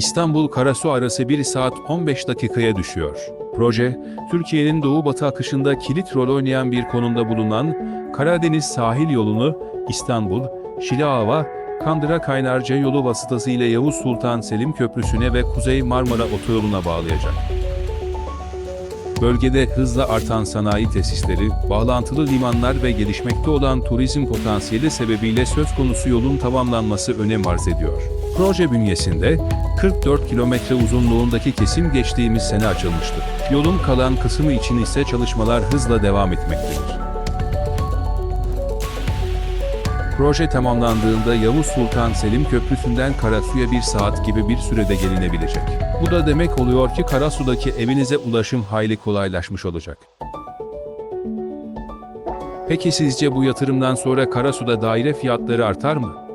İstanbul Karasu arası 1 saat 15 dakikaya düşüyor. Proje, Türkiye'nin doğu-batı akışında kilit rol oynayan bir konumda bulunan Karadeniz sahil yolunu İstanbul, Şileava, Kandıra Kaynarca yolu vasıtasıyla Yavuz Sultan Selim Köprüsü'ne ve Kuzey Marmara Otoyolu'na bağlayacak. Bölgede hızla artan sanayi tesisleri, bağlantılı limanlar ve gelişmekte olan turizm potansiyeli sebebiyle söz konusu yolun tamamlanması önem arz ediyor. Proje bünyesinde 44 kilometre uzunluğundaki kesim geçtiğimiz sene açılmıştı. Yolun kalan kısmı için ise çalışmalar hızla devam etmektedir. Proje tamamlandığında Yavuz Sultan Selim Köprüsü'nden Karasu'ya bir saat gibi bir sürede gelinebilecek. Bu da demek oluyor ki Karasu'daki evinize ulaşım hayli kolaylaşmış olacak. Peki sizce bu yatırımdan sonra Karasu'da daire fiyatları artar mı?